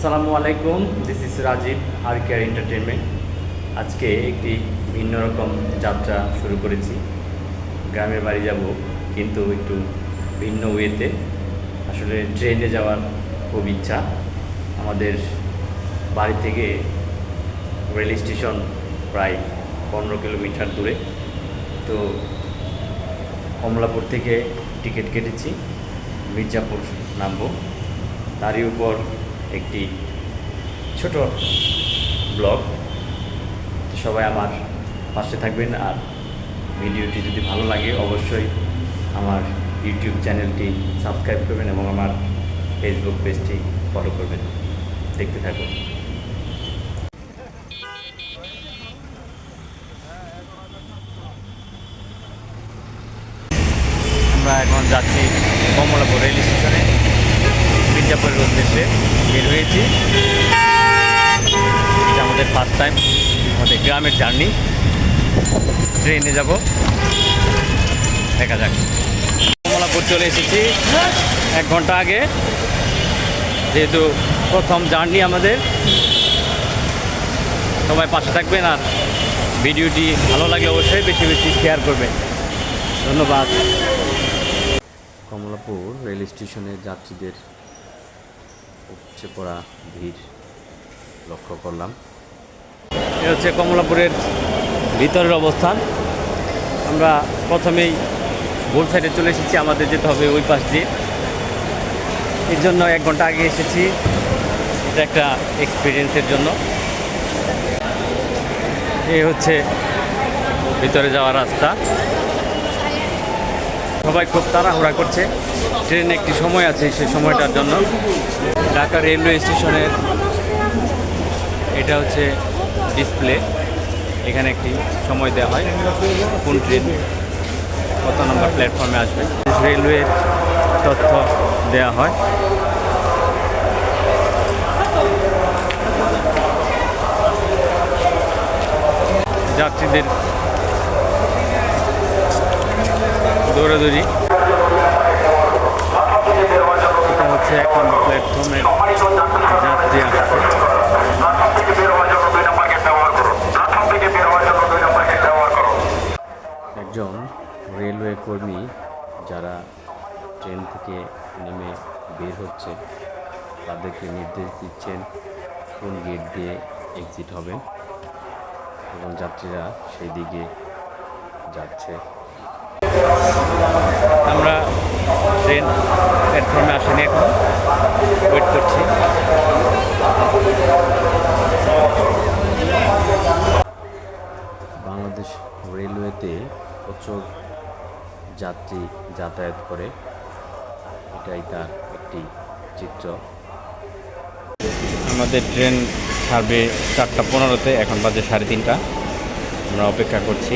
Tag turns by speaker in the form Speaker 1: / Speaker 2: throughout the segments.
Speaker 1: আসসালামু আলাইকুম this is Rajib আর কেয়ার এন্টারটেনমেন্ট আজকে একটি ভিন্ন রকম যাত্রা শুরু করেছি। গ্রামের বাড়ি যাব, কিন্তু একটু ভিন্ন ওয়েতে। আসলে ট্রেনে যাওয়ার খুব ইচ্ছা। আমাদের বাড়ি থেকে রেল স্টেশন প্রায় পনেরো কিলোমিটার দূরে। তো কমলাপুর থেকে টিকিট কেটেছি, মির্জাপুর নামবো। তারই উপর একটি ছোট ব্লগ। সবাই আমার পাশে থাকবেন আর ভিডিওটি যদি ভালো লাগে, অবশ্যই আমার ইউটিউব চ্যানেলটি সাবস্ক্রাইব করবেন এবং আমার ফেসবুক পেজটি ফলো করবেন। দেখতে থাকুন আমরা এখন যাচ্ছি কমলাপুর রেল স্টেশনে মির্জাপুরের উদ্দেশ্যে বের হয়েছি। এটা আমাদের ফার্স্ট টাইম আমাদের গ্রামের জার্নি ট্রেনে যাব। দেখা যাক। কমলাপুর চলে এসেছি। এক ঘণ্টা আগে। যেহেতু প্রথম জার্নি আমাদের। সবাই পাশে থাকবেন আর ভিডিওটি ভালো লাগে অবশ্যই বেশি বেশি শেয়ার করবেন। ধন্যবাদ। কমলাপুর রেল স্টেশনে যাত্রীদের উপচে পড়া ভিড় লক্ষ্য করলাম। এ হচ্ছে কমলাপুরের ভিতরের অবস্থান। আমরা প্রথমেই ভোর সাইডে চলে এসেছি, আমাদের যেতে হবে ওই পাশ দিয়ে। এর জন্য এক ঘণ্টা আগে এসেছি। এটা একটা এক্সপিরিয়েন্সের জন্য। এই হচ্ছে ভিতরে যাওয়ার রাস্তা। সবাই খুব তাড়াহুড়া করছে। ট্রেনে একটি সময় আছে সেই সময়টার জন্য। ঢাকা রেলওয়ে স্টেশনের এটা হচ্ছে ডিসপ্লে। এখানে একটি সময় দেওয়া হয়, কোন ট্রেন কত নম্বর প্ল্যাটফর্মে আসবে। রেলওয়ের তথ্য দেওয়া হয়। যাত্রীদের দৌড়াদৌড়ি এটা হচ্ছে এক নম্বর প্ল্যাটফর্মের যাত্রী আসছে একজন রেলওয়ে কর্মী যারা ট্রেন থেকে নেমে বের হচ্ছে তাদেরকে নির্দেশ দিচ্ছেন কোন গেট দিয়ে এক্সিট হবে। এবং যাত্রীরা সেই দিকে যাচ্ছে। আমরা ট্রেন প্ল্যাটফর্মে আসেনি এখন। ওয়েট করছি। বাংলাদেশ রেলওয়েতে প্রচুর যাত্রী যাতায়াত করে। এটাই তার একটি চিত্র। আমাদের ট্রেন ছাড়বে চারটা পনেরোতে, এখন বাজে সাড়ে তিনটা। আমরা অপেক্ষা করছি।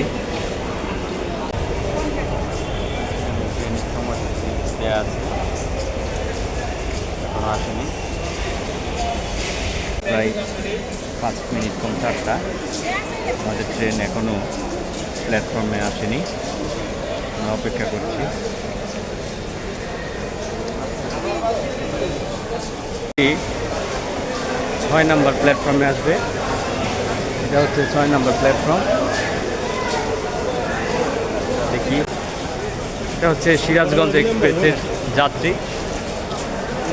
Speaker 1: আসেনি প্রায় পাঁচ মিনিট কম চারটা। আমাদের ট্রেন এখনও প্ল্যাটফর্মে আসেনি। আমরা অপেক্ষা করছি। ছয় নম্বর প্ল্যাটফর্মে আসবে। এটা হচ্ছে ছয় নম্বর প্ল্যাটফর্ম। দেখি। এটা হচ্ছে সিরাজগঞ্জ এক্সপ্রেসের যাত্রী।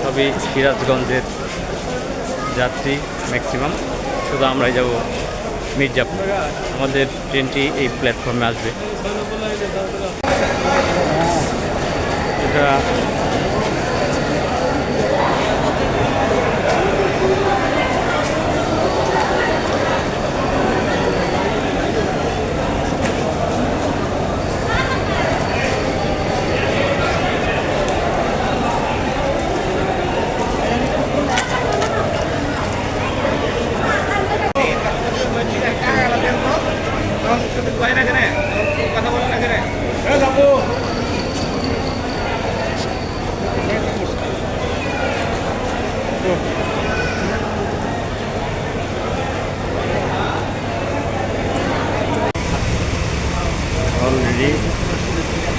Speaker 1: তবে সিরাজগঞ্জের যাত্রী ম্যাক্সিমাম। শুধু আমরাই যাব মির্জাপুর। আমাদের ট্রেনটি এই প্ল্যাটফর্মে আসবে। এটা অলরেডি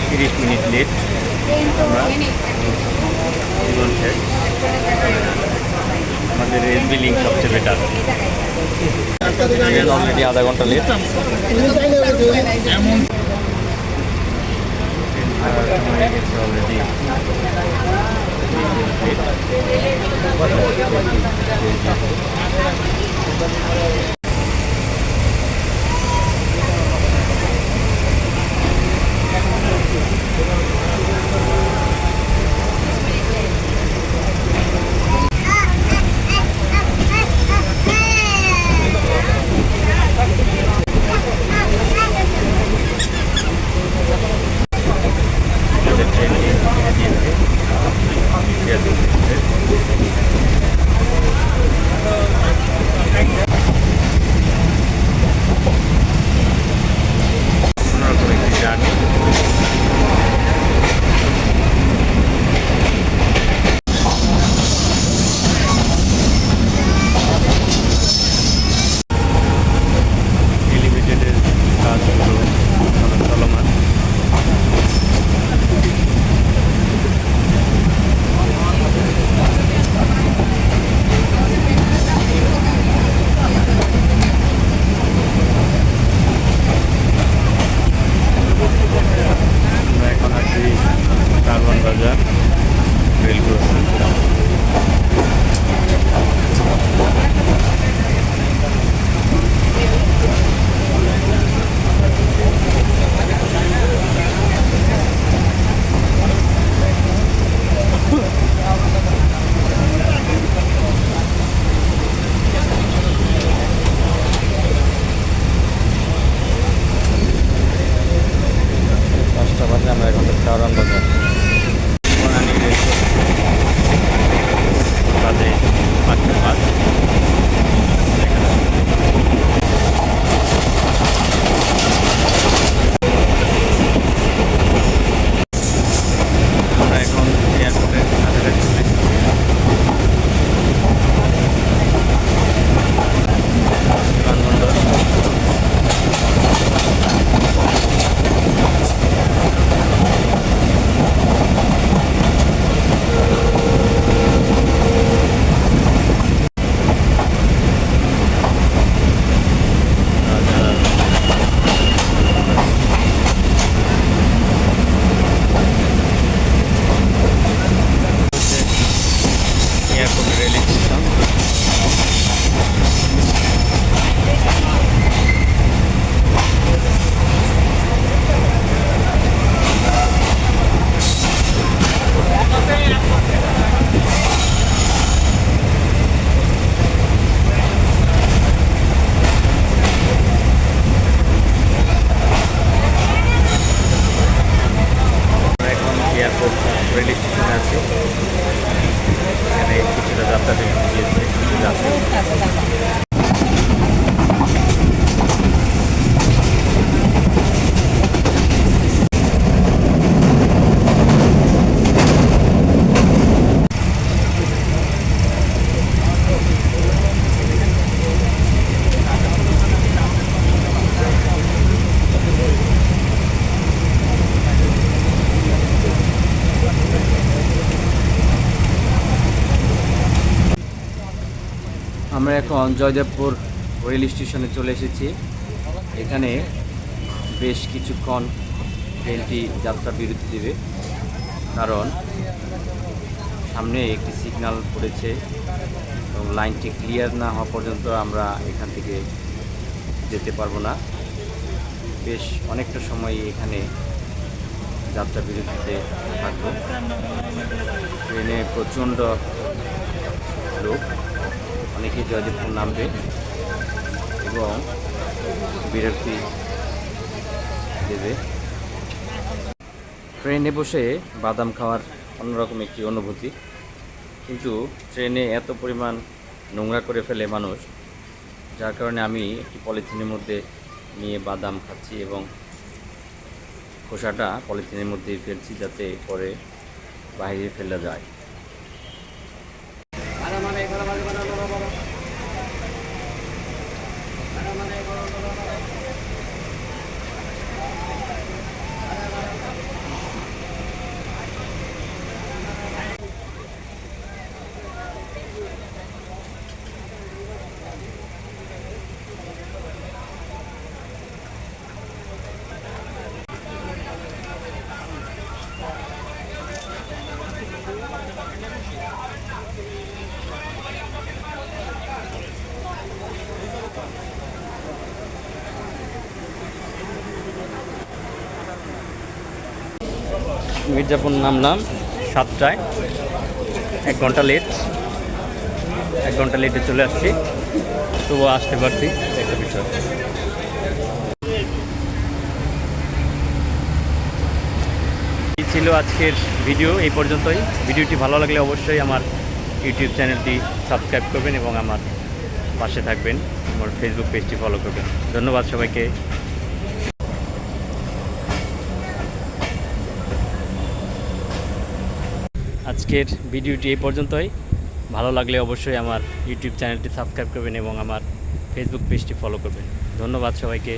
Speaker 1: তিরিশ মিনিট লেট আমরা আমাদের এসবি সবচেয়ে বেটার অলরেডি আধা ঘণ্টা লেট অলরেডি আমরা এখন জয়দেবপুর রেল স্টেশনে চলে এসেছি। এখানে বেশ কিছুক্ষণ ট্রেনটি যাত্রা বিরতি দেবে। কারণ সামনে একটি সিগন্যাল পড়েছে এবং লাইনটি ক্লিয়ার না হওয়া পর্যন্ত আমরা এখান থেকে যেতে পারব না। বেশ অনেকটা সময় এখানে যাত্রা বিরতিতে থাকব। ট্রেনে প্রচণ্ড লোক। অনেকেই জয়দেবপুর নামবে এবং বিরক্তি দেবে। ট্রেনে বসে বাদাম খাওয়ার অন্যরকম একটি অনুভূতি। কিন্তু ট্রেনে এত পরিমাণ নোংরা করে ফেলে মানুষ, যার কারণে আমি একটি পলিথিনের মধ্যে নিয়ে বাদাম খাচ্ছি এবং খোসাটা পলিথিনের মধ্যে ফেলছি যাতে পরে বাইরে ফেলা যায়। মির্জাপুর নামলাম সাতটায়। এক ঘণ্টা লেট এক ঘণ্টা লেটে চলে আসছি। তবুও আসতে পারছি। একটা বিষয়। ছিল আজকের ভিডিও এই পর্যন্তই। ভিডিওটি ভালো লাগলে অবশ্যই আমার ইউটিউব চ্যানেলটি সাবস্ক্রাইব করবেন এবং আমার পাশে থাকবেন। আমার ফেসবুক পেজটি ফলো করবেন। ধন্যবাদ সবাইকে। আজকের ভিডিওটি এই পর্যন্তই। ভালো লাগলে অবশ্যই আমার ইউটিউব চ্যানেলটি সাবস্ক্রাইব করবেন এবং আমার ফেসবুক পেজটি ফলো করবেন। ধন্যবাদ সবাইকে।